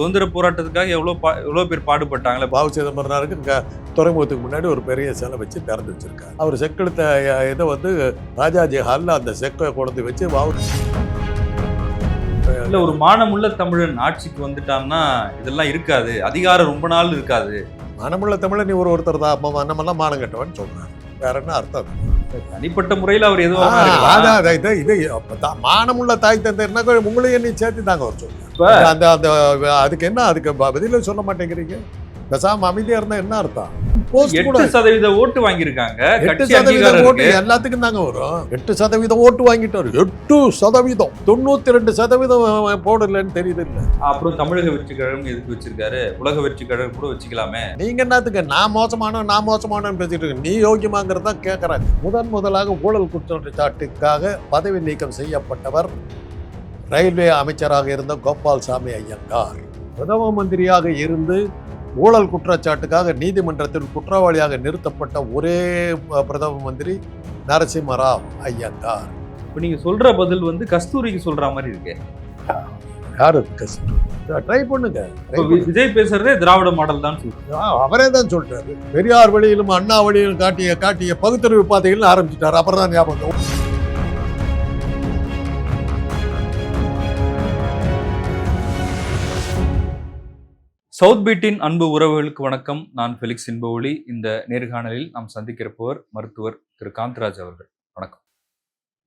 சுதந்திர போராட்டத்துக்காக எவ்வளோ பா எவ்வளோ பேர் பாடுபட்டாங்களே. பாபு சிதம்பரனாருக்கு துறைமுகத்துக்கு முன்னாடி ஒரு பெரிய சிலை வச்சு திறந்து வச்சிருக்காரு. அவர் செக்கெடுத்த இதை வந்து ராஜாஜி ஹாலில் அந்த செக்கை கொண்டு வச்சு பாபு இல்ல ஒரு மானமுள்ள தமிழன் ஆட்சிக்கு வந்துட்டான்னா இதெல்லாம் இருக்காது. அதிகாரம் ரொம்ப நாள் இருக்காது. மனமுள்ள தமிழன் இவர் ஒருத்தர் தான் அப்ப நம்மெல்லாம் மானம் கட்டவன் சொல்றாரு. வேற என்ன அர்த்தம்? தனிப்பட்ட முறையில் அவர் எதுவும் மானமுள்ள தாய் தந்தைன்னா உங்களையும் நீ சேர்த்து தாங்க இப்ப- அந்த அந்த அதுக்கு என்ன அதுக்கு ப- பதிலே சொல்ல மாட்டேங்கிறீங்க? பேசாம அமைதியா இருந்தா என்ன அர்த்தம்? எட்டு சதவீத ஓட்டு வாங்கியிருக்காங்க. எட்டு அங்கீகாரம் ஓட்டு எல்லாத்துக்கும் தாங்க வரும். எட்டு சதவீதம் ஓட்டு வாங்கிட்டாரு எட்டு சதவீதம். தொண்ணூத்தி ரெண்டு சதவீதம் போடலன்னு தெரியுது இல்ல. அப்புறம் தமிழக வெற்றி கழகம் எதுக்கு வச்சிருக்காரு? உலக வெற்றி கழகம் கூட வச்சுக்கலாமே. நீங்க என்னத்துக்கு? நான் மோசமான நான் மோசமானன்னு பேசிட்டு நீ யோகியமாங்கிறதா கேட்கறாங்க முதன் முதலாக ஊழல் குற்றச்சாட்டுக்காக பதவி நீக்கம் செய்யப்பட்டவர் ரயில்வே அமைச்சராக இருந்த கோபால்சாமி ஐயங்கார். பிரதம மந்திரியாக இருந்து ஊழல் குற்றச்சாட்டுக்காக நீதிமன்றத்தில் குற்றவாளியாக நிறுத்தப்பட்ட ஒரே பிரதம மந்திரி நரசிம்மராவ் ஐயங்கார். இப்போ நீங்க சொல்ற பதில் வந்து கஸ்தூரிக்கு சொல்ற மாதிரி இருக்கு. யாரு ட்ரை பண்ணுங்க விஜய் பேசுறதே திராவிட மாடல் தான் சொல்றாரு அவரே தான் சொல்றாரு. பெரியார் வழியிலும் அண்ணா வழியிலும் காட்டிய காட்டிய பகுத்தறிவு பாதைகள் ஆரம்பிச்சிட்டாரு. அப்புறம் தான் ஞாபகம் சவுத் பீட்டின் அன்பு உறவுகளுக்கு வணக்கம். நான் ஃபெலிக்ஸ் இன்பஒளி இந்த நேர்காணலில் நாம் சந்திக்கிறப்பவர் மருத்துவர் திரு. காந்தராஜ் அவர்கள். வணக்கம்.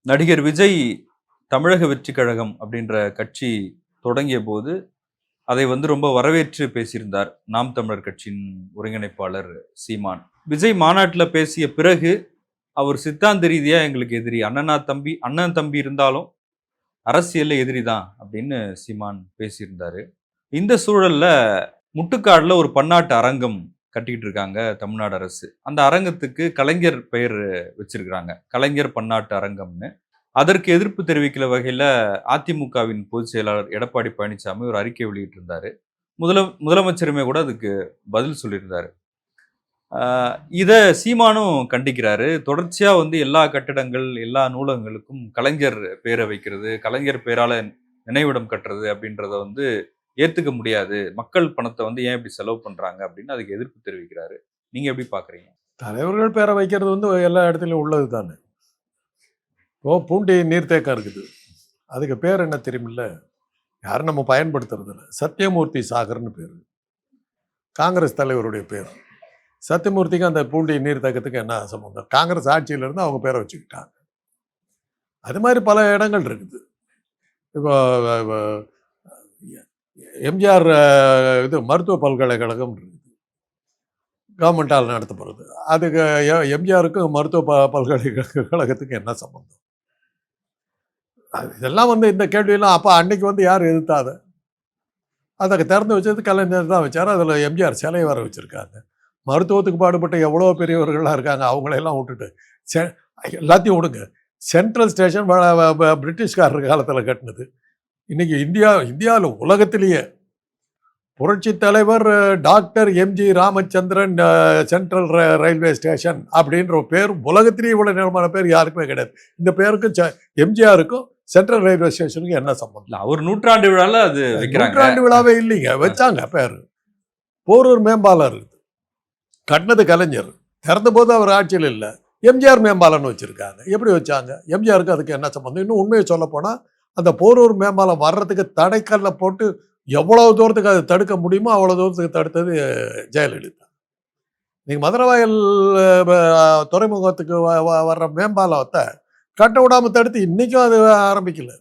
நடிகர் விஜய் தமிழக வெற்றி கழகம் அப்படின்ற கட்சி தொடங்கிய போது அதை வந்து ரொம்ப வரவேற்று பேசியிருந்தார். நாம் தமிழர் கட்சியின் ஒருங்கிணைப்பாளர் சீமான். விஜய் மாநாட்டில் பேசிய பிறகு அவர் சித்தாந்த ரீதியாக எங்களுக்கு எதிரி. அண்ணனா தம்பி அண்ணன் தம்பி இருந்தாலும் அரசியலில் எதிரி தான் அப்படின்னு சீமான் பேசியிருந்தாரு. இந்த சூழல்ல முட்டுக்காடில் ஒரு பன்னாட்டு அரங்கம் கட்டிக்கிட்டு இருக்காங்க தமிழ்நாடு அரசு. அந்த அரங்கத்துக்கு கலைஞர் பெயர் வச்சிருக்கிறாங்க. கலைஞர் பன்னாட்டு அரங்கம்னு. அதற்கு எதிர்ப்பு தெரிவிக்கிற வகையில் அதிமுகவின் பொதுச் செயலாளர் எடப்பாடி பழனிசாமி ஒரு அறிக்கை வெளியிட்டிருந்தார். முதல முதலமைச்சருமே கூட அதுக்கு பதில் சொல்லியிருந்தார். இதை சீமானும் கண்டிக்கிறாரு. தொடர்ச்சியாக வந்து எல்லா கட்டடங்கள் எல்லா நூலகங்களுக்கும் கலைஞர் பேரை வைக்கிறது கலைஞர் பேரால நினைவிடம் கட்டுறது அப்படின்றத வந்து ஏற்றுக்க முடியாது. மக்கள் பணத்தை வந்து ஏன் இப்படி செலவு பண்ணுறாங்க அப்படின்னு அதுக்கு எதிர்ப்பு தெரிவிக்கிறாரு. நீங்கள் எப்படி பார்க்குறீங்க தலைவர்கள் பேரை வைக்கிறது வந்து எல்லா இடத்துலையும் உள்ளது தானே ஓ பூண்டி நீர்த்தேக்கம் இருக்குது. அதுக்கு பேர் என்ன தெரியுமில்ல? யாரும் நம்ம பயன்படுத்துறது இல்லை சத்யமூர்த்தி சாகர்னு பேர். காங்கிரஸ் தலைவருடைய பேர். சத்யமூர்த்திக்கு அந்த பூண்டி நீர்த்தேக்கத்துக்கு என்ன சம்பந்தம்? காங்கிரஸ் ஆட்சியிலேருந்து அவங்க பேரை வச்சுக்கிட்டாங்க. அது மாதிரி பல இடங்கள் இருக்குது. இப்போ எம்ஜிஆர் இது மருத்துவ பல்கலைக்கழகம் இருக்குது கவர்மெண்டால் நடத்தப்படுறது அதுக்கு எம்ஜிஆருக்கும் மருத்துவ ப பல்கலைக்கழகத்துக்கு என்ன சம்பந்தம்? அது இதெல்லாம் வந்து இந்த கேள்வியெல்லாம் அப்போ அன்னைக்கு வந்து யார் எதிர்த்தாத அதை திறந்து வச்சது கலைஞர் தான் வச்சார். அதில் எம்ஜிஆர் சிலை வர வச்சுருக்காங்க மருத்துவத்துக்கு பாடுபட்ட எவ்வளோ பெரியவர்களாக இருக்காங்க. அவங்களையெல்லாம் விட்டுட்டு செ எல்லாத்தையும் விடுங்க. சென்ட்ரல் ஸ்டேஷன் பிரிட்டிஷ்காரர் காலத்தில் கட்டினது. இன்னைக்கு இந்தியா இந்தியாவில் உலகத்திலேயே. புரட்சி தலைவர் டாக்டர் எம்ஜி ராமச்சந்திரன் சென்ட்ரல் ர- ரயில்வே ஸ்டேஷன் அப்படின்ற ஒரு பேர் உலகத்திலேயே இவ்வளவு நிலமான பேர் யாருக்குமே கிடையாது. இந்த பேருக்கும் செ- எம்ஜிஆருக்கும் சென்ட்ரல் ரயில்வே ஸ்டேஷனுக்கும் என்ன சம்பந்தம்? இல்ல அவர் நூற்றாண்டு விழால அது நூற்றாண்டு விழாவே இல்லைங்க. வச்சாங்க பேர். போரூர் மேம்பாலம் இருக்குது. கட்டினது கலைஞர். திறந்த போது அவர் ஆட்சியில் இல்லை. எம்ஜிஆர் மேம்பாலம்னு வச்சிருக்காங்க. எப்படி வச்சாங்க? எம்ஜிஆருக்கு அதுக்கு என்ன சம்பந்தம்? இன்னும் உண்மையை சொல்ல போனா அந்த போரூர் மேம்பாலம் வர்றதுக்கு தடைக்கல்ல போட்டு எவ்வளவு தூரத்துக்கு அதை தடுக்க முடியுமோ அவ்வளவு தூரத்துக்கு தடுத்தது ஜெயலலிதா. நீங்க மதுரவாயல் துறைமுகத்துக்கு வ- வ- வர்ற மேம்பாலத்தை கட்ட விடாம தடுத்து இன்னைக்கும் அது ஆரம்பிக்கல.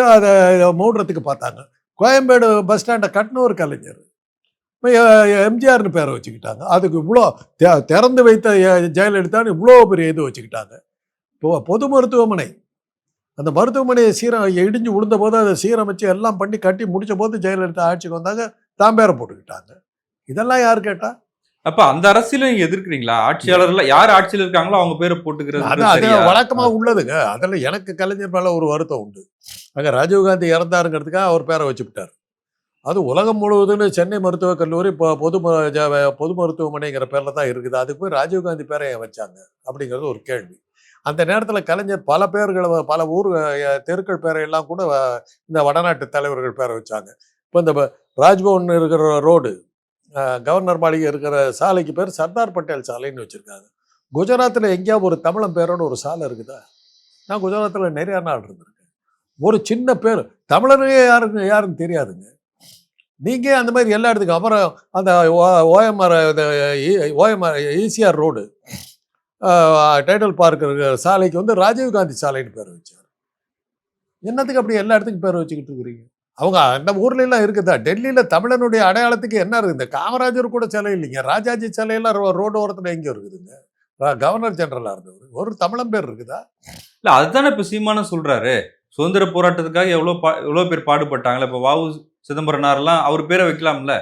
அதை மூடுறதுக்கு பார்த்தாங்க. கோயம்பேடு பஸ் ஸ்டாண்டை கட்டின ஒரு கலைஞர். எம்ஜிஆர்னு பேரை வச்சுக்கிட்டாங்க. அதுக்கு இவ்வளோ திறந்து வைத்த ஜெயலலிதான்னு இவ்வளோ பெரிய இது வச்சுக்கிட்டாங்க. இப்போ பொது மருத்துவமனை. அந்த மருத்துவமனையை சீர இடிஞ்சு விழுந்த போது அதை சீரமைச்சு எல்லாம் பண்ணி கட்டி முடிச்ச போது ஜெயலலிதா ஆட்சிக்கு வந்தாங்க தான் பேரை போட்டுக்கிட்டாங்க. இதெல்லாம் யார் கேட்டா? அப்ப அந்த அரசியல நீங்க எதிர்க்கிறீங்களா? ஆட்சியாளர்ல யார் ஆட்சியில் இருக்காங்களோ அவங்க பேரை அது போட்டுக்கிறது அது சரியா? வழக்கமா உள்ளதுங்க. அதில் எனக்கு கலைஞர் மேல ஒரு வருத்தம் உண்டு. அங்க ராஜீவ்காந்தி இறந்தாருங்கிறதுக்காக அவர் பேரை வச்சுவிட்டார் அது உலகம் முழுவதும் சென்னை மருத்துவக் கல்லூரி இப்போ பொது பொது மருத்துவமனைங்கிற பேர்ல தான் இருக்குது. அதுக்கு போய் ராஜீவ்காந்தி பேரை வச்சாங்க? அப்படிங்கிறது ஒரு கேள்வி. அந்த நேரத்தில் கலைஞர் பல பேர்களை பல ஊர் தெருக்கள் பேரையெல்லாம் கூட இந்த வடநாட்டு தலைவர்கள் பேரை வச்சாங்க. இப்போ இந்த ராஜ்பவன் இருக்கிற ரோடு கவர்னர் மாளிகை இருக்கிற சாலைக்கு பேர் சர்தார் பட்டேல் சாலைன்னு வச்சுருக்காங்க. குஜராத்தில் எங்கேயாவது ஒரு தமிழன் பேரோட ஒரு சாலை இருக்குதா? நான் குஜராத்தில் நிறையா நாள் இருந்திருக்கேன். ஒரு சின்ன பேர் தமிழனே யாருங்க யாருன்னு தெரியாதுங்க. நீங்கள் அந்த மாதிரி எல்லா இடத்துக்கும் அப்புறம் அந்த OMR OMR ECR road Tidel Park இருக்கிற சாலைக்கு வந்து ராஜீவ்காந்தி சாலைன்னு பேர் வச்சார். என்னத்துக்கு அப்படி எல்லா இடத்துக்கும் பேர் வச்சுக்கிட்டு இருக்கிறீங்க? அவங்க அந்த ஊர்ல எல்லாம் இருக்குதா? டெல்லியில தமிழனுடைய அடையாளத்துக்கு என்ன இருக்குது இந்த காமராஜர் கூட சிலை இல்லைங்க. ராஜாஜி சிலையெல்லாம் ரோடு ஓரத்துல எங்க இருக்குதுங்க? கவர்னர் ஜெனரலா இருந்தவர். ஒரு தமிழன் பேர் இருக்குதா? இல்ல அதுதானே இப்ப சீமானம் சொல்றாரு. சுதந்திர போராட்டத்துக்காக எவ்வளவு பா எவ்வளவு பேர் பாடுபட்டாங்களே? இப்ப வாவு சிதம்பரனாரெல்லாம் அவர் பேரை வைக்கலாம்ல?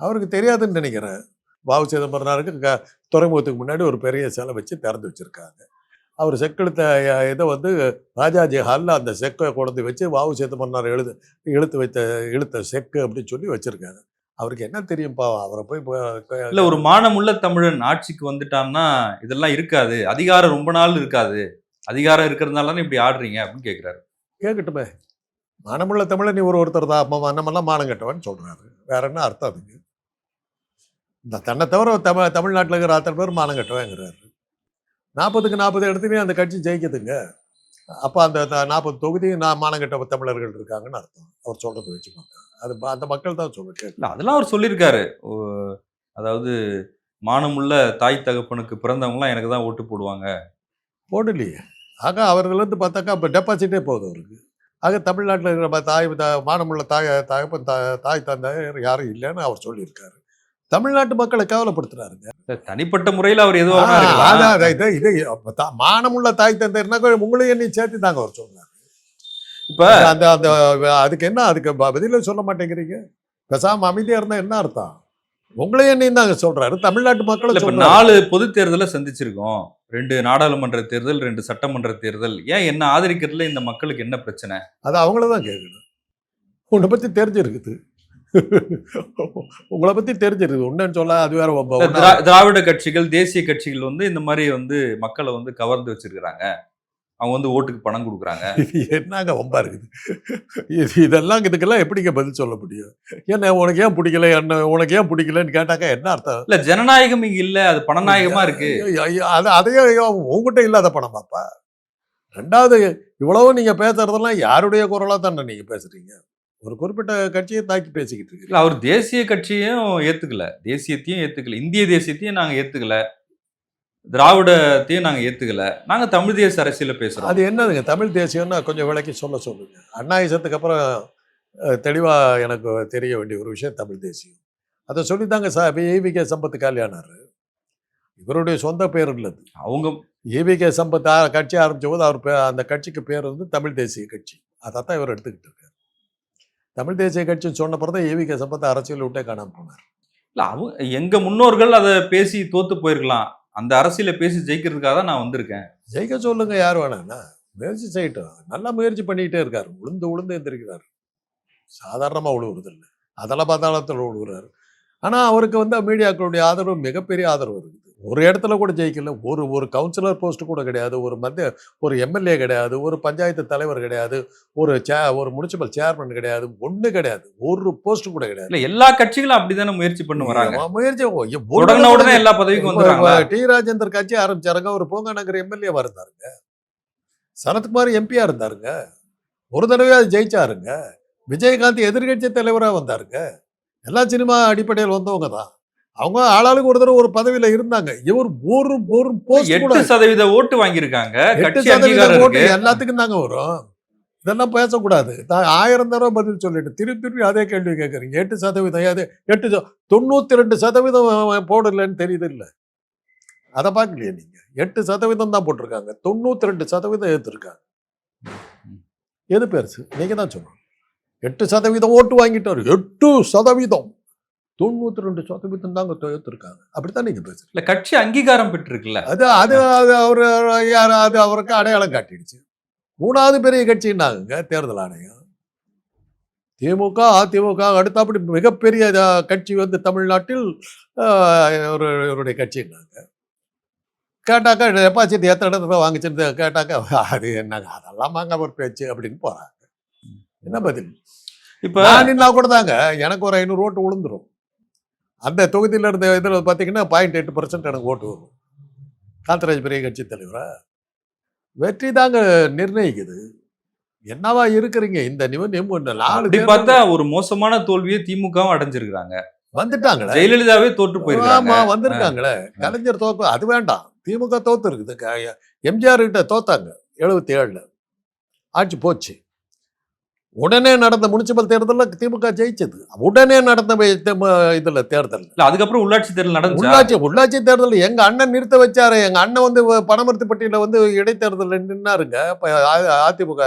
அவருக்கு தெரியாதுன்னு நினைக்கிறேன். வாவு சிதம்பரனாருக்கு க- துறைமுகத்துக்கு முன்னாடி ஒரு பெரிய சிலை வச்சு திறந்து வச்சிருக்காங்க. அவர் செக்கெழுத்த இதை வந்து ராஜாஜி ஹாலில் அந்த செக்கை கொண்டு வச்சு வாவு சிதம்பரனார் எழுது இழுத்து வைத்த இழுத்த செக்கு அப்படின்னு சொல்லி வச்சிருக்காங்க அவருக்கு என்ன தெரியும்ப்பா அவரை போய் இல்ல ஒரு மானமுள்ள தமிழன் ஆட்சிக்கு வந்துட்டான்னா இதெல்லாம் இருக்காது. அதிகாரம் ரொம்ப நாள் இருக்காது. அதிகாரம் இருக்கிறதுனால தானே இப்படி ஆடுறீங்க அப்படின்னு கேக்குறாரு. கேட்கட்டுமே மானமுள்ள தமிழன் நீ ஒரு ஒருத்தர் தான். அம்மா நம்மெல்லாம் மானம் கட்டவன்னு சொல்றாரு. வேற என்ன அர்த்தம் அதுக்கு? தன்னை தவிர தமிழ் தமிழ்நாட்டில் இருக்கிற அத்தனை பேர் மானம் கட்டவேங்கிறாரு. நாற்பதுக்கு நாற்பது இடத்துலையும் அந்த கட்சி ஜெயிக்குதுங்க. அப்போ அந்த நாற்பது தொகுதி நான் மானம் கட்ட தமிழர்கள் இருக்காங்கன்னு அர்த்தம். அவர் சொல்றது வச்சு அது அந்த மக்கள் தான் சொல்ல இல்ல அதெல்லாம் அவர் சொல்லியிருக்காரு. அதாவது மானமுள்ள தாய் தகப்பனுக்கு பிறந்தவங்கலாம் எனக்கு தான் ஓட்டு போடுவாங்க. போடலையே. ஆக அவர்கள்லேருந்து பார்த்தாக்கா இப்போ டெபாசிட்டே போகுது அவருக்கு. ஆக தமிழ்நாட்டில் இருக்கிற தாய் த- மானமுள்ள தாய் தகப்பன் தா- தாய் தந்தையர் யாரும் இல்லைன்னு அவர் சொல்லியிருக்காரு. தமிழ்நாட்டு மக்களை கேவலப்படுத்துறாருங்க. தனிப்பட்ட முறையில அவர் எதுவும் இது மானமுள்ள தாய் தந்தையர்னா உங்களையும் என்னை சேர்த்து தாங்க அவர் சொல்றாரு. இப்ப அந்த அந்த அதுக்கு என்ன அதுக்கு பதிலே சொல்ல மாட்டேங்கிறீங்க? பேசாம அமைதியா இருந்தா என்ன அர்த்தம்? உங்களையும் என்னையும் தாங்க சொல்றாரு. தமிழ்நாட்டு மக்களை இப்ப நாலு பொது தேர்தலை சந்திச்சிருக்கோம். ரெண்டு நாடாளுமன்ற தேர்தல் ரெண்டு சட்டமன்ற தேர்தல். ஏன் என்ன ஆதரிக்கிறதுல இந்த மக்களுக்கு என்ன பிரச்சனை? அது அவங்கள தான் கேட்கணும் உன்னை பத்தி தெரிஞ்சிருக்குது. உங்களை பத்தி தெரிஞ்சிருக்குது உன்னன்னு சொல்ல அது வேற திராவிட கட்சிகள் தேசிய கட்சிகள் வந்து இந்த மாதிரி வந்து மக்களை வந்து கவர்ந்து வச்சிருக்கிறாங்க. அவங்க வந்து ஓட்டுக்கு பணம் கொடுக்குறாங்க. என்னங்க வம்பா இருக்குது? இது இதெல்லாம் இதுக்கெல்லாம் எப்படிங்க பதில் சொல்ல முடியும்? என்ன உனக்கு ஏன் பிடிக்கல? என்ன உனக்கு ஏன் பிடிக்கலன்னு கேட்டாக்கா என்ன அர்த்தம்? இல்ல ஜனநாயகம் இங்க இல்ல. அது பணநாயகமா இருக்கு. அது அதையே உங்ககிட்ட இல்லாத பணம் பாப்பா ரெண்டாவது இவ்வளவு நீங்க பேசுறதெல்லாம் யாருடைய குரலா தானே நீங்க பேசுறீங்க? ஒரு குறிப்பிட்ட கட்சியை தாக்கி பேசிக்கிட்டு இருக்கீங்க இல்ல அவர் தேசிய கட்சியும் ஏத்துக்கல. தேசியத்தையும் ஏத்துக்கல. இந்திய தேசியத்தையும் நாங்க ஏத்துக்கல. திராவிடத்தையும் நாங்க ஏத்துக்கல. நாங்க தமிழ் தேச அரசியல பேசுறோம். அது என்னதுங்க? தமிழ் தேசியம்னா கொஞ்சம் விளக்கி சொல்ல சொல்லுங்க. அண்ணாயுசத்துக்கு அப்புறம் அஹ், தெளிவா எனக்கு தெரிய வேண்டிய ஒரு விஷயம் தமிழ் தேசியம். அதை சொல்லித்தாங்க சா ஏவிகே சம்பத்து கல்யாணாரு இவருடைய சொந்த பேர் இல்லது அவங்க ஏவிகே சம்பத் கட்சி ஆரம்பிச்ச போது அவர் பே- அந்த கட்சிக்கு பேர் வந்து தமிழ் தேசிய கட்சி. அதைத்தான் இவர் எடுத்துக்கிட்டு இருக்காரு. தமிழ் தேசிய கட்சின்னு சொன்ன பிறகு ஏவிகே சம்பத் அரசியல் விட்டே காணாம போனார். இல்ல அவங்க எங்க முன்னோர்கள் அதை பேசி தோத்து போயிருக்கலாம். அந்த அரசியல பேசி ஜெயிக்கிறதுக்காக தான் நான் வந்திருக்கேன். ஜெயிக்க சொல்லுங்க யார் வேணாம்னா முயற்சி செய்யட்டும். நல்லா முயற்சி பண்ணிக்கிட்டே இருக்காரு. உளுந்து உளுந்து எந்திரிக்கிறார். சாதாரணமாக உழுவுறது இல்லை அதெல்லாம் பாதாளத்தில் உழுவுறாரு. ஆனால் அவருக்கு வந்து மீடியாக்களுடைய ஆதரவு மிகப்பெரிய ஆதரவு இருக்குது. ஒரு இடத்துல கூட ஜெயிக்கல. ஒரு ஒரு கவுன்சிலர் போஸ்ட் கூட கிடையாது. ஒரு மத்திய ஒரு எம்எல்ஏ கிடையாது. ஒரு பஞ்சாயத்து தலைவர் கிடையாது. ஒரு சே ஒரு முனிசிபல் சேர்மன் கிடையாது. ஒண்ணு கிடையாது. ஒரு போஸ்ட் கூட கிடையாது. இல்ல எல்லா கட்சிகளும் அப்படிதானே முயற்சி பண்ணி வராங்க? முயற்சி உடனே எல்லா பதவிக்கும் டி ராஜேந்தர் கட்சி ஆரம்பிச்சாருங்க. ஒரு பூங்காநகர் எம்எல்ஏவா இருந்தாருங்க. சனத்குமார் எம்பியா இருந்தாருங்க. ஒரு தடவை அது ஜெயிச்சாருங்க. விஜயகாந்த் எதிர்கட்சி தலைவரா வந்தாருங்க. எல்லா சினிமா அடிப்படையில் வந்தவங்க தான் அவங்க ஆளாளுக்கு ஒரு தடவை ஒரு பதவியில இருந்தாங்க. இவர் ஒரு ஒரு எட்டு சதவீத ஓட்டு வாங்கியிருக்காங்க. எட்டு சதவீத ஓட்டு எல்லாத்துக்கும் தாங்க வரும். இதெல்லாம் பேசக்கூடாது. நான் ஆயிரம் தடவை பதில் சொல்லிட்டு திருப்பி திருப்பி அதே கேள்வி கேட்குறீங்க எட்டு சதவீதம் அது எட்டு தொண்ணூத்தி ரெண்டு சதவீதம் போடலன்னு தெரியுது இல்ல. அதை பார்க்கலையே நீங்க. எட்டு சதவீதம் தான் போட்டிருக்காங்க. தொண்ணூத்தி ரெண்டு சதவீதம் ஏத்துருக்காங்க. எது பெருசு? நீங்க தான் சொல்லணும் எட்டு சதவீதம் ஓட்டு வாங்கிட்டாரு எட்டு சதவீதம். தொண்ணூத்தி ரெண்டு சதவீதம் தாங்க ஏத்துருக்காங்க அப்படித்தான் நீங்க பேசுறீங்க. இல்ல கட்சி அங்கீகாரம் பெற்றிருக்குல்ல. அது அது அது அவர் யார் அது அவருக்கு அடையாளம் காட்டிடுச்சு. மூணாவது பெரிய கட்சின்னாங்க தேர்தல் ஆணையம். திமுக அதிமுக அடுத்தபடி மிகப்பெரிய கட்சி வந்து தமிழ்நாட்டில் ஒரு இவருடைய கட்சின்னாங்க. கேட்டாக்கா டெபாசிட் எத்தனை இடத்துல வாங்கிச்சிருந்து கேட்டாக்கா அது என்னங்க அதெல்லாம் வாங்க ஒரு பேச்சு அப்படின்னு போறாங்க. என்ன பதில்? இப்ப நான் நின்னா கூட தாங்க எனக்கு ஒரு ஐநூறு ஓட்டு விழுந்துரும் அந்த தொகுதியில் இருந்த இதில் பார்த்தீங்கன்னா பாயிண்ட் எட்டு பர்சன்ட் எனக்கு ஓட்டு வரும். காந்தராஜ் பெரிய கட்சி தலைவரா? வெற்றி தாங்க நிர்ணயிக்குது. என்னவா இருக்கிறீங்க? இந்த நிமிடம் நாலு பார்த்தா ஒரு மோசமான தோல்வியை திமுகவும் அடைஞ்சிருக்காங்க வந்துட்டாங்களே? ஜெயலலிதாவே தோற்று போயிருக்காங்க ஆமா வந்திருக்காங்களே? கலைஞர் தோக்க அது வேண்டாம். திமுக தோத்து இருக்குது எம்ஜிஆர் கிட்ட தோத்தாங்க எழுபத்தி ஏழுல. ஆட்சி போச்சு. உடனே நடந்த முனிசிபல் தேர்தலில் திமுக ஜெயிச்சது. உடனே நடந்த இதுல தேர்தல் இல்ல அதுக்கப்புறம் உள்ளாட்சி தேர்தல் நடந்துச்சா? உள்ளாட்சி உள்ளாட்சி தேர்தல் எங்க அண்ணன் நிறுத்த வச்சாரு. எங்க அண்ணன் வந்து பணமர்த்திப்பட்டியில வந்து இடைத்தேர்தல் நின்னாருங்க. அதிமுக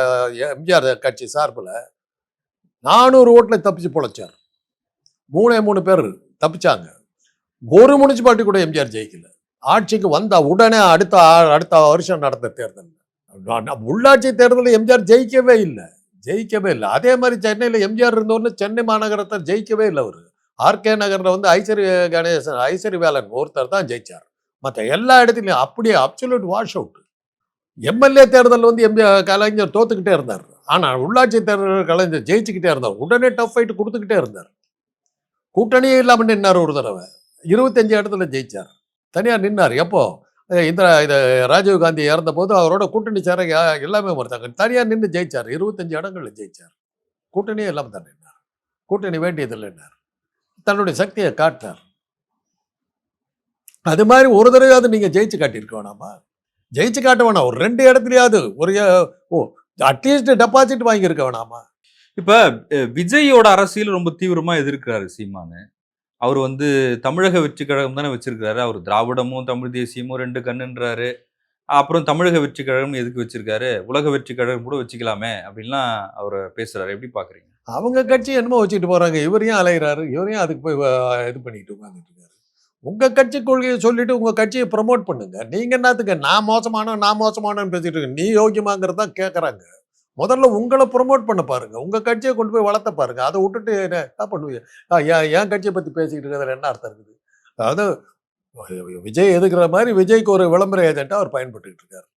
எம்ஜிஆர் கட்சி சார்பில் நானூறு ஓட்டுல தப்பிச்சு பொழைச்சார். மூணே மூணு பேர் தப்பிச்சாங்க. ஒரு முனிசிபாலிட்டி கூட எம்ஜிஆர் ஜெயிக்கல. ஆட்சிக்கு வந்த உடனே அடுத்த அடுத்த வருஷம் நடந்த தேர்தல் உள்ளாட்சி தேர்தலில் எம்ஜிஆர் ஜெயிக்கவே இல்லை. ஜெயிக்கவே இல்லை. அதே மாதிரி சென்னையில் எம்ஜிஆர் இருந்தோன்னு சென்னை மாநகரத்தை ஜெயிக்கவே இல்லை அவர். ஆர்கே நகரில் வந்து ஐஸ்வரி கணேசன் ஐஸ்வரி வேலன் ஒருத்தர் தான் ஜெயிச்சார். மற்ற எல்லா இடத்துலையும் அப்படியே அப்சல்யூட் வாஷ் அவுட் எம்எல்ஏ தேர்தல் வந்து எம்ஜிஆர் கலைஞர் தோத்துக்கிட்டே இருந்தார். ஆனால் உள்ளாட்சி தேர்தல் கலைஞர் ஜெயிச்சுக்கிட்டே இருந்தார். உடனே டஃப் ஃபைட் கொடுத்துக்கிட்டே இருந்தார். கூட்டணியே இல்லாமல் நின்னார் ஒரு தடவை. இருபத்தஞ்சு இடத்துல ஜெயிச்சார். தனியாக நின்னார். எப்போ? இந்திரா இது ராஜீவ் காந்தி இறந்த போது அவரோட கூட்டணி சேர எல்லாமே மறுத்தாங்க. தனியாக நின்று ஜெயிச்சார். இருபத்தஞ்சு இடங்களில் ஜெயிச்சார். கூட்டணியே இல்லாமல் தான் நின்றார் கூட்டணி வேண்டியதில்லைன்னார். தன்னுடைய சக்தியை காட்டினார் அது மாதிரி ஒரு தடவையாவது நீங்கள் ஜெயிச்சு காட்டியிருக்க வேணாமா? ஜெயிச்சு காட்ட வேணாம். ஒரு ரெண்டு இடத்துலையாவது ஒரு ஓ அட்லீஸ்ட் டெபாசிட் வாங்கியிருக்க வேணாமா? இப்போ விஜயோட அரசியல் ரொம்ப தீவிரமாக எதிர்க்கிறாரு சீமானு. அவர் வந்து தமிழக வெற்றி கழகம் தானே வச்சிருக்காரு அவர் திராவிடமும் தமிழ் தேசியமும் ரெண்டு கண்ணுன்றாரு. அப்புறம் தமிழக வெற்றி கழகம் எதுக்கு வச்சிருக்காரு? உலக வெற்றி கழகம் கூட வச்சுக்கலாமே அப்படின்லாம் அவர் பேசுறாரு. எப்படி பாக்குறீங்க? அவங்க கட்சி என்னமோ வச்சுட்டு போறாங்க. இவரையும் அலைகிறாரு இவரையும் அதுக்கு போய் இது பண்ணிட்டு உட்காந்துட்டு இருக்காரு? உங்க கட்சி கொள்கையை சொல்லிட்டு உங்க கட்சியை ப்ரமோட் பண்ணுங்க. நீங்க என்னத்துக்கு? நான் மோசமான நான் மோசமானன்னு பேசிட்டு இருக்கேன். நீ யோகியமாங்கிறது கேட்குறாங்க முதல்ல உங்களை ப்ரொமோட் பண்ண பாருங்க. உங்க கட்சியை கொண்டு போய் வளர்த்த பாருங்க. அதை விட்டுட்டு என்ன என்ன பண்ணுவீங்க? ஆ, என் கட்சியை பத்தி பேசிக்கிட்டு இருக்கிறதுல என்ன அர்த்தம் இருக்குது? அதாவது விஜய் எதுக்குற மாதிரி விஜய்க்கு ஒரு விளம்பர ஏஜென்ட்டாக அவர் பயன்பட்டுக்கிட்டு இருக்காரு.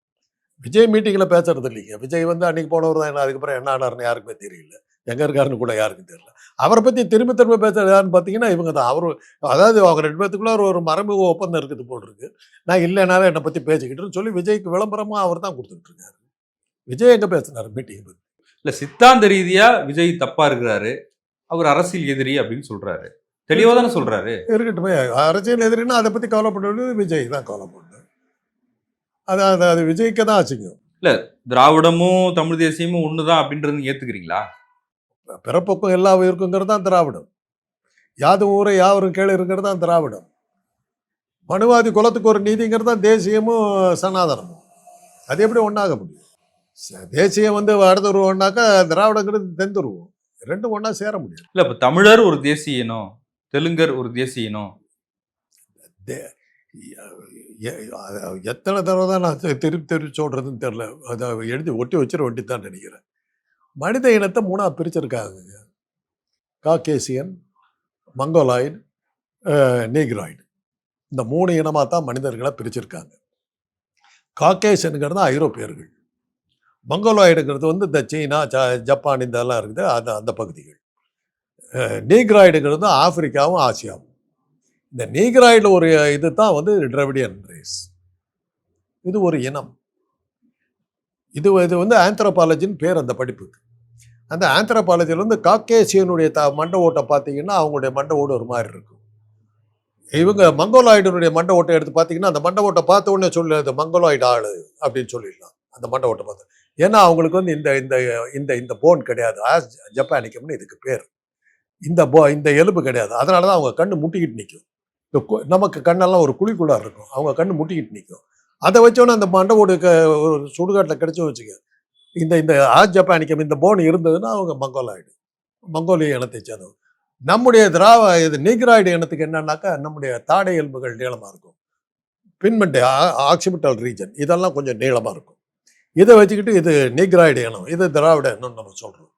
விஜய் மீட்டிங்கில் பேசுறது இல்லைங்க. விஜய் வந்து அன்னைக்கு போனவர் தான் என்ன அதுக்கப்புறம் என்ன ஆனார்னு யாருக்குமே தெரியல. எங்கே இருக்காருன்னு கூட யாருக்கும் தெரியல. அவரை பற்றி திரும்ப திரும்ப பேசுறது யாருன்னு பார்த்தீங்கன்னா இவங்க தான். அவரு அதாவது அவங்க ரெண்டு பேத்துக்குள்ள ஒரு மரபு ஒப்பந்தம் இருக்குது போட்டிருக்கு நான் இல்லைனாலும் என்னை பற்றி பேசிக்கிட்டுன்னு சொல்லி விஜய்க்கு விளம்பரமாக அவர் தான் கொடுத்துட்டு இருக்காரு. விஜய் எங்க பேசினார் மீட்டிங் பத்தி இல்ல சித்தாந்த ரீதியா விஜய் தப்பா இருக்கிறாரு அவர் அரசியல் எதிரி அப்படின்னு சொல்றாரு. தெளிவா தானே சொல்றாரு? இருக்கட்டுமே. அரசியல் எதிரின்னா அதை பத்தி கவலைப்படுறது விஜய் தான் கவலைப்படுது அது அது அது விஜய்க்கு தான் ஆச்சுங்க திராவிடமும் தமிழ் தேசியமும் ஒண்ணுதான் அப்படின்றது நீங்க ஏத்துக்கிறீங்களா? பிறப்புக்கும் எல்லா உயிருக்குங்கிறது தான் திராவிடம். யாதும் ஊரை யாவரும் கேளு இருக்கிறது தான் திராவிடம். மனுவாதி குலத்துக்கு ஒரு நீதிங்கிறது தான் தேசியமும் சனாதனமும். அது எப்படி ஒன்றாக முடியும்? தேசியம் வந்து வடதுருவம் ஒன்றாக்கா திராவிடங்கிறது தென்துருவம் ரெண்டும் ஒன்றா சேர முடியாது. இல்ல இப்ப தமிழர் ஒரு தேசிய இனம் தெலுங்கர் ஒரு தேசிய இனம் எத்தனை தடவை தான் நான் திருப்பி திருப்பி சொல்கிறதுன்னு தெரில அதை எழுதி ஒட்டி வச்சிட வேண்டி தான் நினைக்கிறேன். மனித இனத்தை மூணாக பிரிச்சிருக்காங்க. Caucasian Mongoloid Negroid. இந்த மூணு இனமாக தான் மனிதர்களை பிரிச்சிருக்காங்க. காக்கேசியனுங்கிறது ஐரோப்பியர்கள். மங்கோலாய்டுங்கிறது வந்து இந்த சீனா ஜ- ஜப்பான் இதெல்லாம் இருக்குது. அது அந்த பகுதிகள். நீக்ராய்டுங்கிறது ஆப்பிரிக்காவும் ஆசியாவும். இந்த நீக்ராய்டில் ஒரு இது தான் வந்து டிராவிடியன் ரேஸ் இது ஒரு இனம். இது இது வந்து ஆந்த்ரோபாலஜின்னு பேர் அந்த படிப்புக்கு. அந்த ஆந்த்ரோபாலஜியில் வந்து காக்கேசியனுடைய த மண்டை ஓட்டை பார்த்தீங்கன்னா அவங்களுடைய மண்டை ஓடு ஒரு மாதிரி இருக்கும். இவங்க மங்கோலாய்டனுடைய மண்டை ஓட்டை எடுத்து பார்த்தீங்கன்னா அந்த மண்டை ஓட்டை பார்த்த உடனே சொல்லு அது மங்கோலாய்டு ஆள் அப்படின்னு சொல்லிடலாம். அந்த மண்டை ஓட்டை பார்த்து. ஏன்னா அவங்களுக்கு வந்து இந்த இந்த இந்த இந்த போன் கிடையாது. ஆஸ் ஜப்பானிக்கம்னு இதுக்கு பேர். இந்த போ இந்த எலும்பு கிடையாது. அதனால தான் அவங்க கண்ணு முட்டிக்கிட்டு நிற்கும் இந்த நமக்கு கண்ணெல்லாம் ஒரு குழிக்குள்ளார் இருக்கும். அவங்க கண்ணு முட்டிக்கிட்டு நிற்கும் அதை வச்சோன்னே அந்த மண்டவோடு க ஒரு சுடுகாட்டில் கிடைச்சி வச்சுக்க இந்த இந்த ஆஸ் ஜப்பானிக்கம் இந்த போன் இருந்ததுன்னா அவங்க மங்கோலாயிடும் மங்கோலிய இனத்தை சேர்ந்தவங்க. நம்முடைய திராவ இது நீக்ராய்டு இனத்துக்கு என்னன்னாக்கா நம்முடைய தாடை எலும்புகள் நீளமாக இருக்கும். பின்மெண்ட் ஆக்சிபிட்டல் ரீஜன் இதெல்லாம் கொஞ்சம் நீளமாக இருக்கும். இதை வச்சுக்கிட்டு இது நீக்ராய்டு இனம் இது திராவிட இனம்னு நம்ம சொல்கிறோம்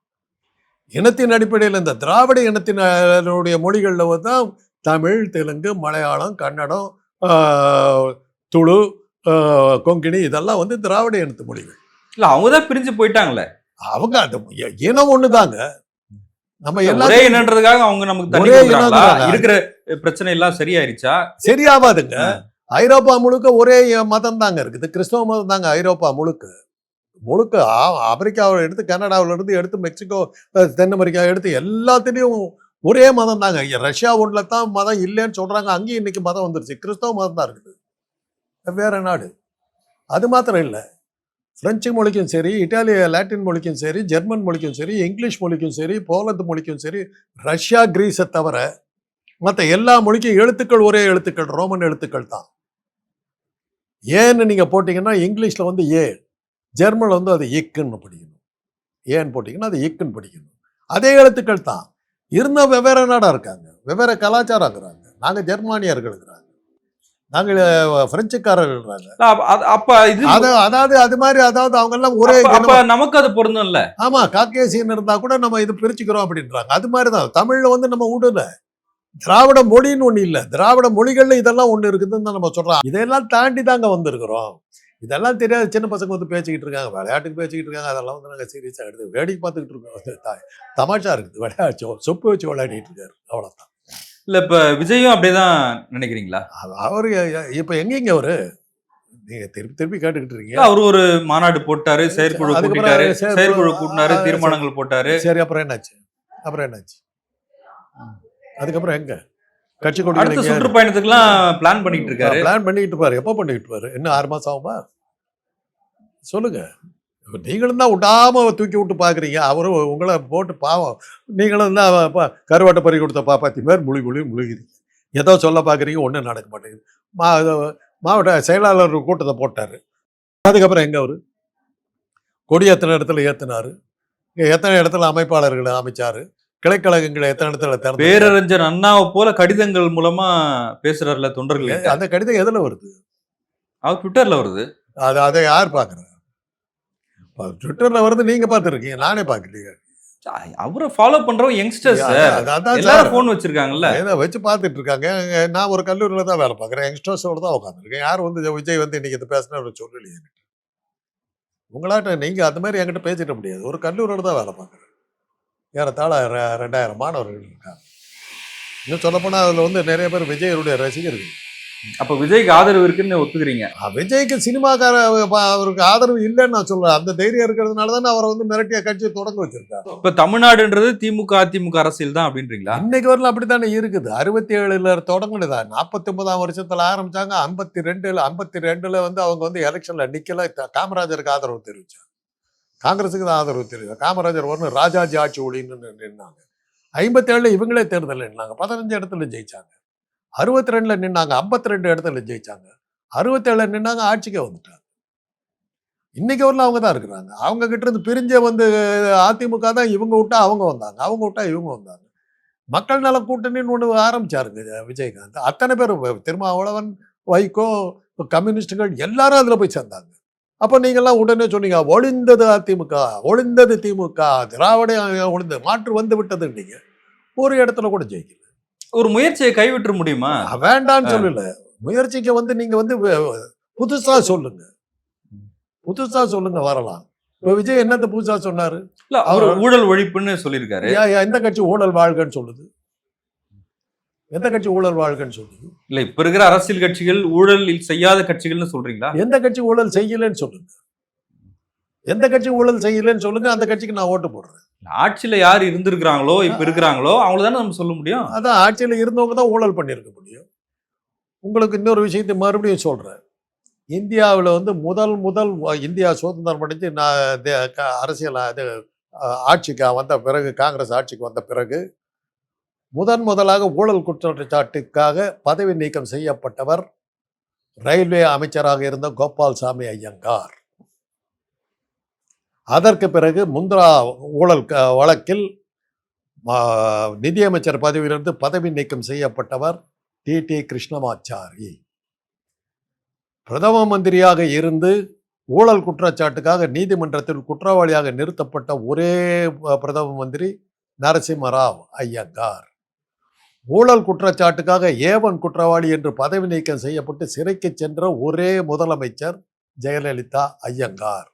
இனத்தின் அடிப்படையில் இந்த திராவிட இனத்தினுடைய மொழிகளில் தான் தமிழ் தெலுங்கு மலையாளம் கன்னடம் துளு ஆஹ், கொங்கிணி இதெல்லாம் வந்து திராவிட இனத்து மொழிகள். இல்ல அவங்க தான் பிரிஞ்சு போயிட்டாங்களே. அவங்க அந்த இனம் ஒன்று தாங்க. நம்ம ஒரே இனன்றதுக்காக அவங்க நமக்கு இனம்ன்றாங்க. இருக்கிற பிரச்சனை எல்லாம் சரியாயிருச்சா? சரியாவாதுங்க. ஐரோப்பா முழுக்க ஒரே மதம் தாங்க இருக்குது. கிறிஸ்தவ மதம் தாங்க ஐரோப்பா முழுக்க. முழுக்க அமெரிக்காவில் எடுத்து கனடாவுல இருந்து எடுத்து மெக்சிகோ தென் அமெரிக்கா எடுத்து எல்லாத்துலேயும் ஒரே மதம் தாங்க. ரஷ்யா ஒன்றில் தான் மதம் இல்லைன்னு சொல்கிறாங்க அங்கேயும் இன்னைக்கு மதம் வந்துருச்சு. கிறிஸ்தவ மதம் தான் இருக்குது. வேறு நாடு. அது மாத்திரம் இல்லை. பிரெஞ்சு மொழிக்கும் சரி இட்டாலிய லாட்டின் மொழிக்கும் சரி ஜெர்மன் மொழிக்கும் சரி இங்கிலீஷ் மொழிக்கும் சரி போலந்து மொழிக்கும் சரி ரஷ்யா கிரீஸை தவிர மற்ற எல்லா மொழிக்கும் எழுத்துக்கள் ஒரே எழுத்துக்கள் ரோமன் எழுத்துக்கள் தான். ஏன்னு நீங்கள் போட்டிங்கன்னா இங்கிலீஷில் வந்து ஏ. ஜெர்மன்ல வந்து அது இக்குன்னு படிக்கணும். ஏன்னு போட்டீங்கன்னா அது இக்குன்னு படிக்கணும். அதே எழுத்துக்கள் தான். இருந்த வெவ்வேறு நாடா இருக்காங்க. வெவ்வேறு கலாச்சாரம் இருக்கிறாங்க. நாங்க ஜெர்மானியர்கள் இருக்கிறாங்க. நாங்கள் பிரெஞ்சுக்காரர்கள் அப்ப- இது அது அதாவது அது மாதிரி அதாவது அவங்க எல்லாம் ஒரே. நமக்கு அது பொருந்தும் இல்ல ஆமா காக்கேசியன் இருந்தா கூட நம்ம இது பிரிச்சுக்கிறோம் அப்படின்றாங்க. அது மாதிரி தான். தமிழ்ல வந்து நம்ம விடல திராவிட மொழின்னு ஒண்ணு இல்ல. திராவிட மொழிகள்ல இதெல்லாம் ஒண்ணு இருக்குதுன்னு தான் நம்ம சொல்றோம் இதெல்லாம் தாண்டி தாங்க வந்திருக்கிறோம். இதெல்லாம் தெரியாத சின்ன பசங்க வந்து பேசிக்கிட்டு இருக்காங்க. விளையாட்டுக்கு பேசிக்கிட்டு இருக்காங்க. அதெல்லாம் வந்து நாங்கள் சீரியஸாக எடுத்து வேடிக்கை பார்த்துக்கிட்டு இருக்கோம். தமாஷா இருக்குது. விளையாட்டு சொப்பு வச்சு விளையாடிட்டு இருக்காரு. அவ்வளோதான் இல்ல இப்ப விஜயும் அப்படியேதான் நினைக்கிறீங்களா? அவரு இப்போ எங்கேங்க அவரு? நீங்க திருப்பி திருப்பி கேட்டுக்கிட்டு இருக்கீங்க. அவரு ஒரு மாநாடு போட்டாரு செயற்குழு கூட்டிட்டாரு. செயற்குழு- கூட்டினாரு தீர்மானங்கள் போட்டாரு. சரி அப்புறம் என்னாச்சு? அப்புறம் என்னாச்சு? அதுக்கப்புறம் எங்க? கட்சி கொடி அடுத்த சுற்றுப்பயணத்துக்குலாம் பிளான் பண்ணிட்டு இருக்காரு. பிளான் பண்ணிக்கிட்டு இருப்பாரு. எப்போ பண்ணிக்கிட்டு இருப்பாரு? இன்னும் ஆறு மாசம் ஆகுமா? சொல்லுங்க. நீங்களும் தான் விடாம தூக்கி விட்டு பாக்குறீங்க. அவரும் உங்களை போட்டு பாவம். நீங்களும் தான் கருவாட்டை பறி கொடுத்த பாப்பாத்தி மாதிரி முழி முழி முழுகிறீங்க ஏதோ சொல்ல பாக்குறீங்க ஒன்றும் நடக்க மாட்டேங்குது. மா மாவட்ட செயலாளர் கூட்டத்தை போட்டாரு. அதுக்கப்புறம் எங்க அவரு? கொடி எத்தனை இடத்துல ஏத்தினாரு. எத்தனை இடத்துல அமைப்பாளர்களை அமைச்சாரு? கிளைக்கழகங்களை எத்தனை இடத்துல திறந்து பேரறிஞர் அண்ணாவை போல கடிதங்கள் மூலமா பேசுறாருல தொண்டர்கள். அந்த கடிதம் எதுல வருது? அவர் ட்விட்டர்ல வருது. அது அதை யார் பார்க்குறா ட்விட்டர்ல வருது நீங்க பார்த்துருக்கீங்க நானே பார்க்கலையே. அவரை ஃபாலோ பண்றவங்க யங்ஸ்டர்ஸ் எல்லாரும் சார். போன் வச்சிருக்காங்கல்ல. இதை வச்சு பார்த்துட்டு இருக்காங்க. நான் ஒரு கல்லூரியில தான் வேலை பார்க்குறேன். யங்ஸ்டர்ஸோட தான் உட்காந்துருக்கேன் யார் வந்து விஜய் வந்து இன்னைக்கு இது பேசினா சொல்லலையே. உங்களாட்ட நீங்க அந்த மாதிரி என்கிட்ட பேசிட முடியாது. ஒரு கல்லூரியோட தான் வேலை பார்க்குறேன். ஏறத்தாழ ரெ- ரெண்டாயிரம் மாணவர்கள் இருக்காங்க. இன்னும் சொல்லப்போனால் அதில் வந்து நிறைய பேர் விஜயருடைய ரசிகர்கள். அப்ப விஜய்க்கு ஆதரவு இருக்குன்னு ஒத்துக்கிறீங்க. விஜய்க்கு சினிமாக்கார அவருக்கு ஆதரவு இல்லைன்னு நான் சொல்றேன். அந்த தைரியம் இருக்கிறதுனால தானே அவரை வந்து மிரட்டிய கட்சியை தொடங்க வச்சிருக்காரு. இப்ப தமிழ்நாடுன்றது திமுக அதிமுக அரசியல் தான் அப்படின்றீங்களா? இன்னைக்கு வரல அப்படித்தானே இருக்குது. அறுபத்தி ஏழுல தொடங்குனதா? நாற்பத்தி ஒன்பதாம் வருஷத்துல ஆரம்பிச்சாங்க. ஐம்பத்தி ரெண்டுல ஐம்பத்தி ரெண்டுல வந்து அவங்க வந்து எலெக்ஷன்ல நிக்கல. காமராஜருக்கு ஆதரவு தெரிவிச்சாங்க. காங்கிரஸுக்கு தான் ஆதரவு தெரியுது. காமராஜர் வரணும் ராஜாஜி ஆட்சி ஒளின்னு நின்னாங்க. ஐம்பத்தேழில் இவங்களே தேர்தல் நின்னாங்க. பதினஞ்சு இடத்துல ஜெயிச்சாங்க. அறுபத்தி ரெண்டில் நின்னாங்க. ஐம்பத்தி ரெண்டு இடத்துல ஜெயிச்சாங்க. அறுபத்தேழில் நின்னாங்க ஆட்சிக்கே வந்துட்டாங்க. இன்னைக்கு வரல அவங்க தான் இருக்கிறாங்க. அவங்க கிட்ட இருந்து பிரிஞ்ச வந்து அதிமுக தான் இவங்க விட்டா அவங்க வந்தாங்க. அவங்க விட்டா இவங்க வந்தாங்க. மக்கள் நல கூட்டணின்னு ஒன்று ஆரம்பிச்சாருங்க விஜயகாந்த். அத்தனை பேர் திருமாவளவன் வைகோ கம்யூனிஸ்டுகள் எல்லாரும் அதில் போய் சேர்ந்தாங்க. அப்போ நீங்கள்லாம் உடனே சொன்னீங்க ஒளிந்தது அதிமுக ஒளிந்தது திமுக திராவிட ஒளிந்து மாற்று வந்து விட்டதுன்னீங்க ஒரு இடத்துல கூட ஜெயிக்கல. ஒரு முயற்சியை கைவிட்டுற முடியுமா? வேண்டான்னு சொல்லல. முயற்சிக்கு வந்து நீங்க வந்து புதுசா சொல்லுங்க. புதுசா சொல்லுங்க வரலாம். இப்போ விஜய் என்னத்த புதுசா சொன்னாரு? இல்ல அவர் ஊழல் ஒழிப்புன்னு சொல்லியிருக்காரு. எந்த கட்சி ஊழல் வாழ்கன்னு சொல்லுது? எந்த கட்சி ஊழல் வாழ்கன்னு சொல்லுது இல்ல இப்ப இருக்கிற அரசியல் கட்சிகள் ஊழல் செய்யாத கட்சிகள்னு சொல்றீங்களா? எந்த கட்சி ஊழல் செய்யலன்னு சொல்லுங்க. எந்த கட்சி ஊழல் செய்யலன்னு சொல்லுங்க அந்த கட்சிக்கு நான் ஓட்டு போடுறேன். ஆட்சியில யார் இருந்திருக்கிறாங்களோ இப்ப இருக்கிறாங்களோ அவங்கள தானே நம்ம சொல்ல முடியும்? அதான் ஆட்சியில் இருந்தவங்க தான் ஊழல் பண்ணியிருக்க முடியும். உங்களுக்கு இன்னொரு விஷயத்தை மறுபடியும் சொல்றேன். இந்தியாவில் வந்து முதல் முதல் இந்தியா சுதந்திரம் அடைஞ்சு நான் அரசியல் அஹ், ஆட்சிக்கு வந்த பிறகு காங்கிரஸ் ஆட்சிக்கு வந்த பிறகு முதன் முதலாக ஊழல் குற்றச்சாட்டுக்காக பதவி நீக்கம் செய்யப்பட்டவர் ரயில்வே அமைச்சராக இருந்த கோபால்சாமி ஐயங்கார். அதற்கு பிறகு முந்திரா ஊழல் க- வழக்கில் நிதியமைச்சர் பதவியிலிருந்து பதவி நீக்கம் செய்யப்பட்டவர் டி. டி. கிருஷ்ணமாச்சாரி. பிரதம மந்திரியாக இருந்து ஊழல் குற்றச்சாட்டுக்காக நீதிமன்றத்தில் குற்றவாளியாக நிறுத்தப்பட்ட ஒரே பிரதம மந்திரி நரசிம்மராவ் ஐயங்கார். ஊழல் குற்றச்சாட்டுக்காக ஏவன் குற்றவாளி என்று பதவி நீக்கம் செய்யப்பட்டு சிறைக்கு சென்ற ஒரே முதலமைச்சர் ஜெயலலிதா ஐயங்கார்.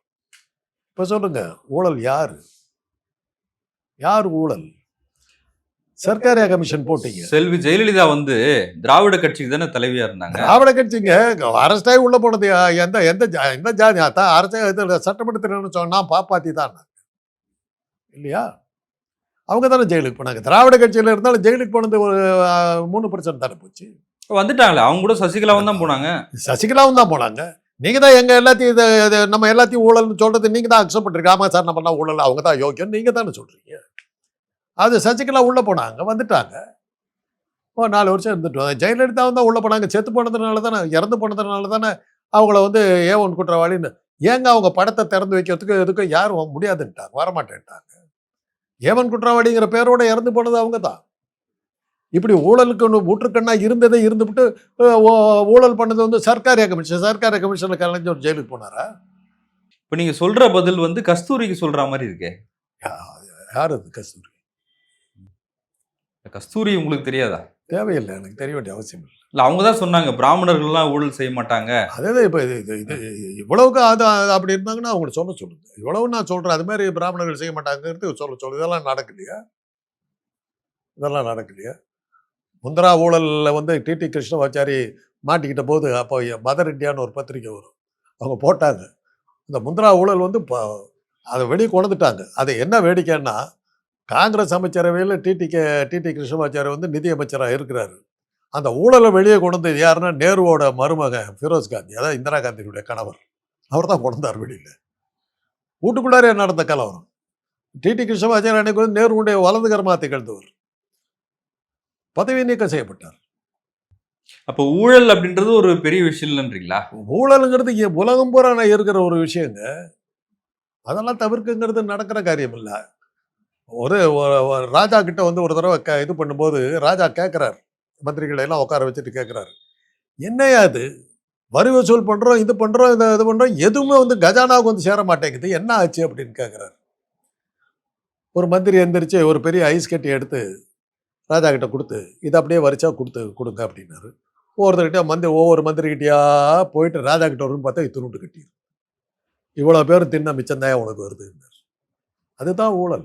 இப்ப சொல்லுங்க ஊழல் யாரு? யார் ஊழல்? சர்க்காரியா கமிஷன் போட்டீங்க. செல்வி ஜெயலலிதா வந்து திராவிட கட்சிக்கு தானே தலைவியா இருந்தாங்க. திராவிட கட்சிங்க அரசாய் உள்ள போனது எந்த எந்த எந்த ஜாதி? அரசே சட்டமன்றத்தில் சொன்னா பாப்பாத்தி தான். இல்லையா? அவங்க தானே ஜெயிலுக்கு போனாங்க. திராவிட கட்சியில இருந்தாலும் ஜெயிலுக்கு போனது ஒரு மூணு பர்சன்ட் தானே போச்சு. வந்துட்டாங்களே அவங்க கூட சசிகலாவும் தான் போனாங்க. சசிகலாவும் தான் போனாங்க. நீங்க தான் எங்க எல்லாத்தையும் இதை நம்ம எல்லாத்தையும் ஊழல்னு சொல்றது நீங்க தான் அக்செப்ட் பண்றீங்க ஆமா சார் நம்ம தான் ஊழல் அவங்க தான் யோக்கியம் நீங்க தானே சொல்றீங்க. அது சசிகலா உள்ள போனாங்க வந்துட்டாங்க. ஓ நாலு வருஷம் இருந்துட்டு வந்தாங்க. ஜெயலலிதா தான் உள்ள போனாங்க. செத்து போனதுனால தானே இறந்து போனதுனால தானே அவங்கள வந்து ஏ ஒன் குற்றவாளின்னு ஏங்க அவங்க படத்தை திறந்து வைக்கிறதுக்கு எதுக்கும் யாரும் முடியாதுன்ட்டாங்க வரமாட்டேன்ட்டாங்க. ஏவன் குற்றவாளிங்கிற பேரோட இறந்து போனது அவங்க தான். இப்படி ஊழலுக்கு ஒன்று ஊற்றுக்கண்ணா இருந்ததே இருந்துவிட்டு ஊழல் பண்ணது வந்து சர்க்காரியா கமிஷன் சர்க்காரியா கமிஷனில் கலைஞர் ஜெயிலுக்கு போனாரா? இப்ப நீங்க சொல்ற பதில் வந்து கஸ்தூரிக்கு சொல்ற மாதிரி இருக்கே. யார் அது கஸ்தூரி? கஸ்தூரி உங்களுக்கு தெரியாதா? தேவையில்லை எனக்கு தெரிய வேண்டிய அவசியம் இல்லை. இல்லை அவங்க தான் சொன்னாங்க பிராமணர்கள்லாம் ஊழல் செய்ய மாட்டாங்க. அதேதான் இப்போ இது இது இது இவ்வளவுக்கு அது அப்படி இருந்தாங்கன்னா அவங்களுக்கு சொல்ல சொல்லுங்க இவ்வளவு நான் சொல்கிறேன் அது மாதிரி பிராமணர்கள் செய்ய மாட்டாங்கிறது சொல்ல சொல்லு இதெல்லாம் நடக்கலையா? இதெல்லாம் நடக்கலையா? முந்திரா ஊழலில் வந்து டிடி கிருஷ்ணவாச்சாரி மாட்டிக்கிட்ட போது அப்போ மதர் இண்டியான்னு ஒரு பத்திரிக்கை வரும். அவங்க போட்டாங்க. இந்த முந்திரா ஊழல் வந்து இப்போ அதை வெளியே கொண்டுட்டாங்க அது என்ன வேடிக்கைன்னா காங்கிரஸ் அமைச்சரவையில் டிடி கே டிடி கிருஷ்ணமாச்சாரி வந்து நிதியமைச்சராக இருக்கிறாரு. அந்த ஊழலை வெளியே கொண்டு வந்தது யாருன்னா நேருவோட மருமகன் ஃபிரோஸ் காந்தி அதாவது இந்திரா காந்தியினுடைய கணவர். அவர் தான் கொண்டு வந்தார் வெளியில். வீட்டுக்குள்ளாரே நடந்த கலவரம். டிடி கிருஷ்ணமாச்சாரி அன்னைக்கு வந்து நேருடைய வலதுகரமாக திகழ்ந்தவர் பதவி நீக்கம் செய்யப்பட்டார். அப்ப ஊழல் அப்படின்றது ஒரு பெரிய விஷயம் இல்லைன்றீங்களா? ஊழலுங்கிறது இங்க உலகம் பூரா இருக்கிற ஒரு விஷயங்க. அதெல்லாம் தவிர்க்குங்கிறது நடக்கிற காரியம் இல்லை ஒரு ராஜா கிட்ட வந்து ஒரு தடவை க இது பண்ணும்போது ராஜா கேட்குறாரு மந்திரிகளை எல்லாம் உட்கார வச்சுட்டு கேட்குறாரு. என்னையா அது வரி வசூல் பண்ணுறோம் இது பண்ணுறோம் இதை இது பண்ணுறோம் எதுவுமே வந்து கஜானாவுக்கு வந்து சேர மாட்டேங்குது. என்ன ஆச்சு அப்படின்னு கேட்குறாரு. ஒரு மந்திரி எந்திரிச்சு ஒரு பெரிய ஐஸ் கட்டி எடுத்து ராஜா கிட்ட கொடுத்து இதை அப்படியே வரிச்சா கொடுத்து கொடுங்க அப்படின்னாரு. ஒவ்வொருத்தர்கிட்ட மந்திரி ஒவ்வொரு மந்திரிக்கிட்டயா போயிட்டு ராஜா கிட்ட வரும்னு பார்த்தா இத்தினுண்டு கட்டிடு இவ்வளோ பேரும் தின்ன மிச்சம் தான் உனக்கு வருது அதுதான் ஊழல்.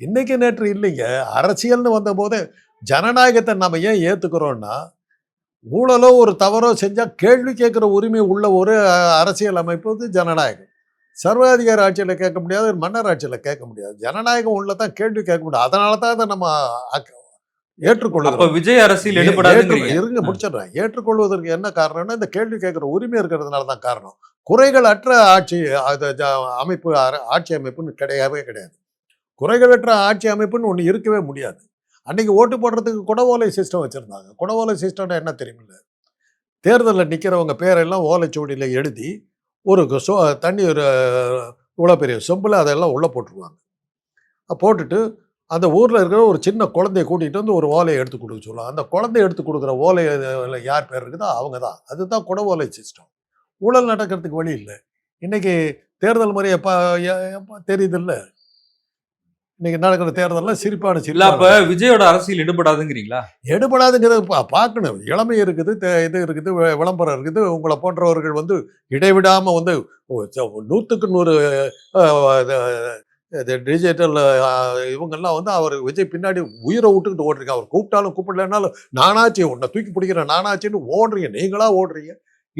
இன்னைக்கு நேற்று இல்லைங்க. அரசியல்னு வந்தபோது ஜனநாயகத்தை நம்ம ஏன் ஏத்துக்கிறோம்னா ஊழலோ ஒரு தவறோ செஞ்சா கேள்வி கேட்குற உரிமை உள்ள ஒரு அரசியல் அமைப்பு வந்து ஜனநாயகம். சர்வாதிகார ஆட்சியில் கேட்க முடியாது மன்னர் ஆட்சியில் கேட்க முடியாது. ஜனநாயகம் உள்ள தான் கேள்வி கேட்க முடியாது அதனால தான் அதை நம்ம அப்ப விஜய் அரசியல் இருங்க முடிச்சிடுறேன். ஏற்றுக்கொள்வதற்கு என்ன காரணம்னா இந்த கேள்வி கேட்கிற உரிமை இருக்கிறதுனால தான் காரணம். குறைகள் அற்ற ஆட்சி அது அமைப்பு ஆட்சி அமைப்புன்னு கிடையவே கிடையாது. குறைகளற்ற ஆட்சி அமைப்புன்னு ஒன்று இருக்கவே முடியாது. அன்றைக்கி ஓட்டு போடுறதுக்கு குடவோலை சிஸ்டம் வச்சுருந்தாங்க. குடவோலை சிஸ்டம்னா என்ன தெரியுமில்ல? தேர்தலில் நிற்கிறவங்க பேரெல்லாம் ஓலைச்சுவடியில் எழுதி ஒரு சோ தண்ணி ஒரு இவ்வளோ பெரிய சொம்பில் அதெல்லாம் உள்ளே போட்டுருவாங்க. போட்டுட்டு அந்த ஊரில் இருக்கிற ஒரு சின்ன குழந்தைய கூட்டிகிட்டு வந்து ஒரு ஓலையை எடுத்து கொடுக்க சொல்லுவாங்க. அந்த குழந்தைய எடுத்து கொடுக்குற ஓலையில் யார் பேர் இருக்குதோ அவங்க தான். அதுதான் குட ஓலை சிஸ்டம் ஊழல் நடக்கிறதுக்கு வழி இல்லை. இன்னைக்கு தேர்தல் முறையை தெரியுது இல்லை? இன்னைக்கு நடக்கிற தேர்தலில் சிரிப்பான இல்ல அப்ப விஜயோட அரசியல் எடுபடாதுங்கிறீங்களா? எடுபடாதுங்கிறது பா பார்க்கணும். இளமை இருக்குது இது இருக்குது விளம்பரம் இருக்குது. உங்களை போன்றவர்கள் வந்து இடைவிடாமல் வந்து நூற்றுக்கு நூறு டிஜிட்டல் இவங்கெல்லாம் வந்து அவர் விஜய் பின்னாடி உயிரை விட்டுக்கிட்டு ஓடுறீங்க அவர் கூப்பிட்டாலும் கூப்பிடலனாலும் நானாச்சு உன்னை தூக்கி பிடிக்கிறேன் நானாச்சுன்னு ஓடுறீங்க. நீங்களா ஓடுறீங்க.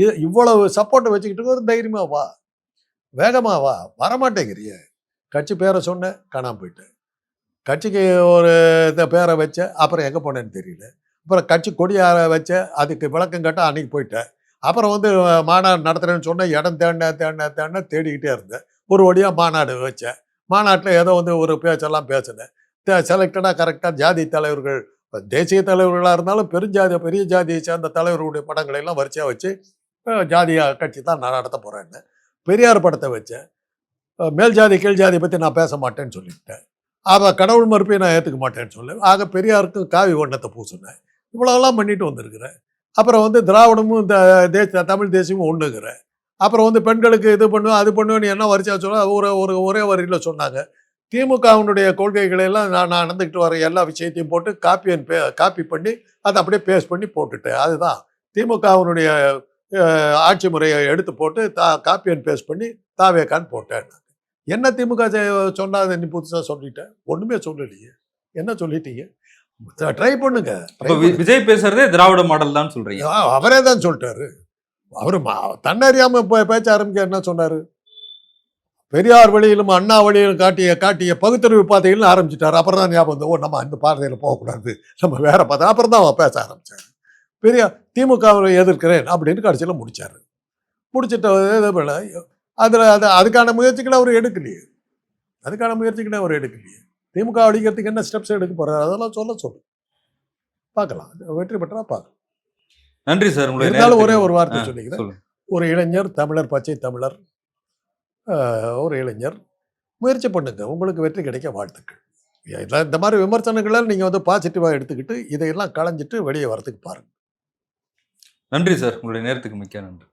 இது இவ்வளவு சப்போர்ட்டை வச்சுக்கிட்டு ஒரு தைரியமா வா. வேகமா வா. வரமாட்டேங்கிறிய. கட்சி பேரை சொன்னேன் காணாமல் போயிட்டேன். கட்சிக்கு ஒரு இந்த பேரை வச்ச அப்புறம் எங்கே போனேன்னு தெரியல. அப்புறம் கட்சி கொடியார வச்ச அதுக்கு விளக்கம் கேட்டால் அன்றைக்கி போயிட்டேன். அப்புறம் வந்து மாநாடு நடத்துறேன்னு சொன்னேன் இடம் தேடின தேடின தேடின தேடிக்கிட்டே இருந்தேன். ஒரு வழியாக மாநாடு வச்சேன். மாநாட்டில் ஏதோ வந்து ஒரு பேச்செல்லாம் பேசினேன். செலக்டடாக கரெக்டாக ஜாதி தலைவர்கள் தேசிய தலைவர்களாக இருந்தாலும் பெருஞ்சாதி பெரிய ஜாதியை சேர்ந்த தலைவர்களுடைய படங்களை எல்லாம் வரிசையாக வச்சு ஜாதியாக கட்சி தான் நான் நடத்த போகிறேன்னு பெரியார் படத்தை வச்சேன். மேல் ஜாதி கீழ் ஜாதி பற்றி நான் பேச மாட்டேன்னு சொல்லிவிட்டேன் ஆக கடவுள் மறுப்பையும் நான் ஏற்றுக்க மாட்டேன்னு சொல்லு ஆக பெரியாருக்கு காவி வண்ணத்தை பூசினேன் இவ்வளோலாம் பண்ணிட்டு வந்திருக்கிறேன். அப்புறம் வந்து திராவிடமும் இந்த தேச தமிழ் தேசியமும் ஒன்றுங்கிறேன் அப்புறம் வந்து பெண்களுக்கு இது பண்ணுவேன் அது பண்ணுவேன்னு என்ன வரிசையாக சொன்னால் ஒரு ஒரு ஒரே வரியில் சொன்னாங்க. திமுகவினுடைய கொள்கைகளை எல்லாம் நான் நான் நடந்துக்கிட்டு வர எல்லா விஷயத்தையும் போட்டு காப்பி அண்ட் பே காப்பி பண்ணி அதை அப்படியே பேஸ்ட் பண்ணி போட்டுட்டேன். அதுதான். திமுகவினுடைய ஆட்சி முறையை எடுத்து போட்டு தா காப்பி அண்ட் பேஸ்ட் பண்ணி தாவேக்கான்னு போட்டேன். என்ன திமுக செ- சொன்னா அதை நீ புதுசாக சொல்லிட்டேன் ஒன்றுமே சொல்லலையே. என்ன சொல்லிட்டீங்க? ட்ரை பண்ணுங்க. விஜய் பேசுறதே திராவிட மாடல் தான் சொல்றீங்க அவரே தான் சொல்லிட்டாரு. அவரு தன்னறியாம பேச்ச ஆரம்பிக்க என்ன சொன்னாரு? பெரியார் வழியிலும் அண்ணா வழியிலும் காட்டிய காட்டிய பகுத்தறிவு பாதைகள்னு ஆரம்பிச்சிட்டாரு. அப்புறம் தான் ஞாபகம் வந்து ஓ நம்ம அந்த பாதையில் போகக்கூடாது. நம்ம வேற பாதை. அப்புறம் தான் அவர் பேச ஆரம்பிச்சாரு. பெரியார் திமுகவை எதிர்க்கிறேன் அப்படின்னு கடைசியில் முடிச்சாரு. முடிச்சிட்ட அதில் அது அதுக்கான முயற்சிகளை அவர் எடுக்கலையே. அதுக்கான முயற்சிகளை அவர் எடுக்கலையே. திமுக அடிக்கிறதுக்கு என்ன ஸ்டெப்ஸ் எடுக்க போறாரு? அதெல்லாம் சொல்ல சொல்லு. பார்க்கலாம். வெற்றி பெற்றா பார்க்கலாம். நன்றி சார். இருந்தாலும் ஒரே. ஒரு வார்த்தை சொல்லிக்கிறேன். ஒரு இளைஞர் தமிழர் பச்சை தமிழர் ஒரு இளைஞர் முயற்சி பண்ணுங்க. உங்களுக்கு வெற்றி கிடைக்க வாழ்த்துக்கள். இதெல்லாம் இந்த மாதிரி விமர்சனங்களை நீங்கள் வந்து பாசிட்டிவாக எடுத்துக்கிட்டு இதையெல்லாம் களைஞ்சிட்டு வெளியே வரதுக்கு பாருங்க. நன்றி சார். உங்களுடைய நேரத்துக்கு மிக்க நன்றி.